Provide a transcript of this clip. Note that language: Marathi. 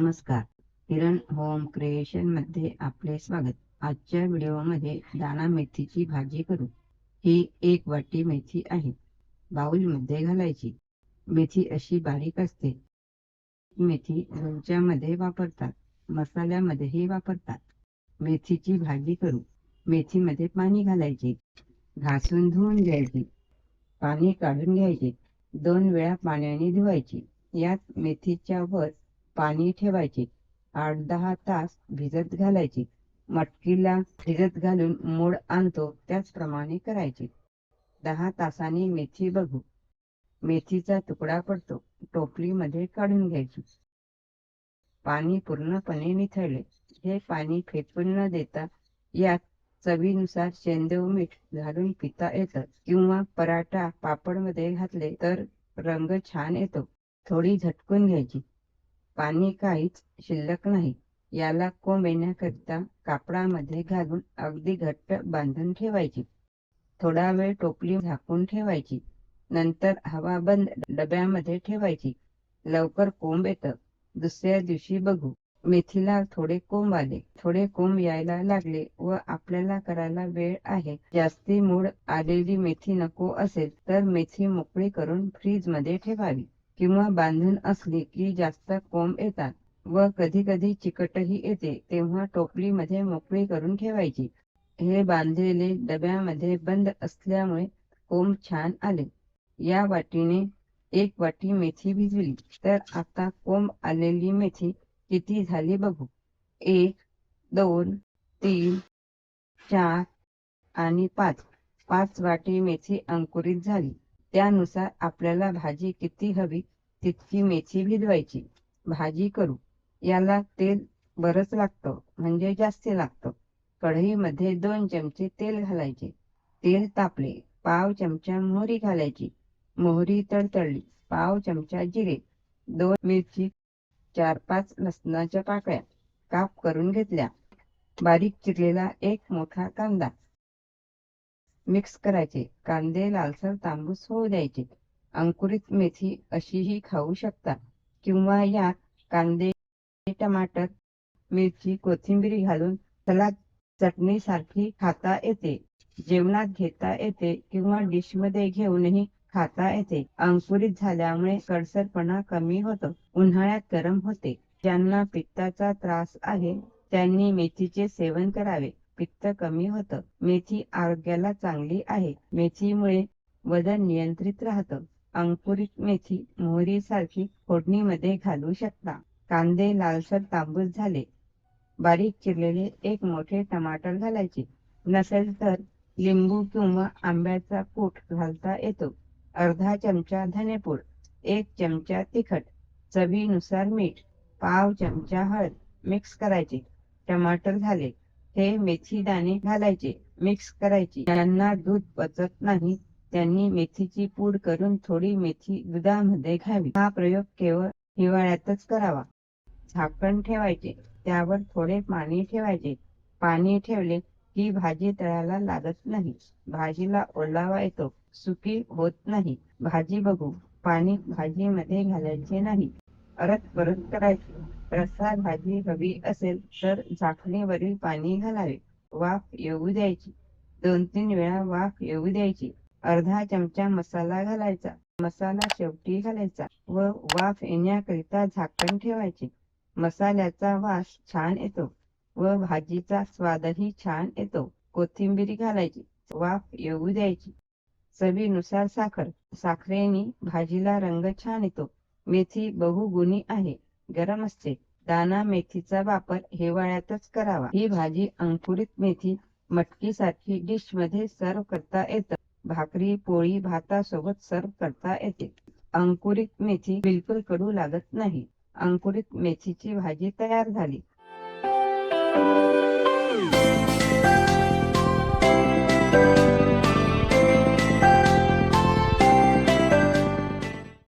नमस्कार. किरण होम क्रिएशनमध्ये आपले स्वागत. आजच्या व्हिडिओमध्ये दाणा मेथीची भाजी करू. ही एक वाटी मेथी आहे. बाउलमध्ये घालायची. मेथी अशी बारीक असते. मेथी लोणच्यामध्ये वापरतात. मसाल्यामध्येही वापरतात. मेथीची भाजी करू. मेथीमध्ये पाणी घालायचे. घासून धुवून घ्यायची. पाणी काढून घ्यायचे. दोन वेळा पाण्याने धुवायची. यात मेथीच्या वर पाणी ठेवायचे. आठ दहा तास भिजत घालायचे. मटकीला भिजत घालून मोड आणतो त्याचप्रमाणे करायचे. दहा तासांनी मेथी बघू. मेथीचा तुकडा पडतो टोपलीमध्ये काढून घ्यायची. पाणी पूर्णपणे निथळले. हे पाणी फेकून न देता यात चवीनुसार शेंदेव मीठ घालून पिता येतं किंवा पराठा पापडमध्ये घातले तर रंग छान येतो. थोडी झटकून घ्यायची. पाणी काहीच शिल्लक नाही. याला कोंब येण्याकरिता कापडामध्ये घालून अगदी घट्ट बांधून ठेवायची. थोडा वेळ टोपली झाकून ठेवायची. नंतर हवा बंद डब्यामध्ये ठेवायची. लवकर कोंब येतं. दुसऱ्या दिवशी बघू. मेथीला थोडे कोंब आले. थोडे कोंब यायला लागले व आपल्याला करायला वेळ आहे. जास्ती मूड आलेली मेथी नको असेल तर मेथी मोकळी करून फ्रीजमध्ये ठेवावी. किंवा बांधून असली की जास्त कोंब येतात व कधी कधी चिकटही येते तेव्हा टोपलीमध्ये मोकळी करून ठेवायची. हे बांधलेले डब्यामध्ये बंद असल्यामुळे कोंब छान आले. या वाटीने एक वाटी मेथी भिजवली तर आता कोंब आलेली मेथी किती झाली बघू. एक दोन तीन चार आणि पाच. पाच वाटी मेथी अंकुरित झाली. त्यानुसार आपल्याला भाजी किती हवी तितकी मेथी भिजवायची. भाजी करू. याला तेल बरंच लागतं म्हणजे जास्ती लागतं. कढईमध्ये दोन चमचे तेल घालायचे. तेल तापले पाव चमचा मोहरी घालायची. मोहरी तडतडली पाव चमचा जिरे. दोन मिरची चार पाच लसणाच्या पाकळ्या काप करून घेतल्या. बारीक चिरलेला एक मोठा कांदा. मिक्स करायचे. कांदे लालसर तांबूस होऊ द्यायचे. अंकुरित मेथी अशीही खाऊ शकता. किंवा यात कांदे टमाटर मिरची कोथिंबीर घालून सलाद चटणी सारखी खाता येते. जेवणात घेता येते किंवा डिशमध्ये घेऊनही खाता येते. अंकुरित झाल्यामुळे कडसरपणा कमी होतो. उन्हाळ्यात गरम होते. ज्यांना पित्ताचा त्रास आहे त्यांनी मेथीचे सेवन करावे. पित्त कमी होतं. मेथी आरोग्याला चांगली आहे. मेथीमुळे वजन नियंत्रित राहतं. अंकुरित मेथी मोहरी सारखी फोडणीमध्ये घालू शकता. कांदे लालसर तांबूस झाले. बारीक चिरलेले एक मोठे टमाटर घालायचे. नसेल तर लिंबू किंवा आंब्याचा कूट घालता येतो. अर्धा चमचा धनेपूड एक चमचा तिखट चवीनुसार मीठ पाव चमचा हळद मिक्स करायचे. टमाटर झाले. हे मेथी दाणे घालायचे. मिक्स करायची. ज्यांना दूध पचत नाही. त्यांनी मेथीची पूड करून थोडी मेथी दुधामध्ये घ्यावी. हा प्रयोग केवळ हिवाळ्यातच करावा. झाकण ठेवायचे. त्यावर थोडे पाणी ठेवायचे. पाणी ठेवले की भाजी तळायला लागत नाही. भाजीला ओलावा येतो. सुकी होत नाही. भाजी बघू. पाणी भाजीमध्ये घालायचे नाही. परत परत करायचे. प्रसाद भाजी हवी असेल तर झाकणीवरील पाणी घालावे. वाफ येऊ द्यायची. दोन तीन वेळा वाफ येऊ द्यायची. अर्धा चमचा मसाला घालायचा. मसाला शेवटी घालायचा व वाफ येण्याकरिता झाकण ठेवायचे. मसाल्याचा वास छान येतो व भाजीचा स्वादही छान येतो. कोथिंबीर घालायची. वाफ येऊ द्यायची. चवीनुसार साखर. साखरेने भाजीला रंग छान येतो. मेथी बहुगुणी आहे. गरम असते. दाना मेथीचा वापर हिवाळ्यातच करावा. ही भाजी अंकुरित मेथी मटकीसारखी डिशमध्ये सर्व करता येत. भाकरी पोळी भातासोबत सर्व करता येते. अंकुरित मेथी बिलकुल कडू लागत नाही. अंकुरित मेथीची भाजी तयार झाली.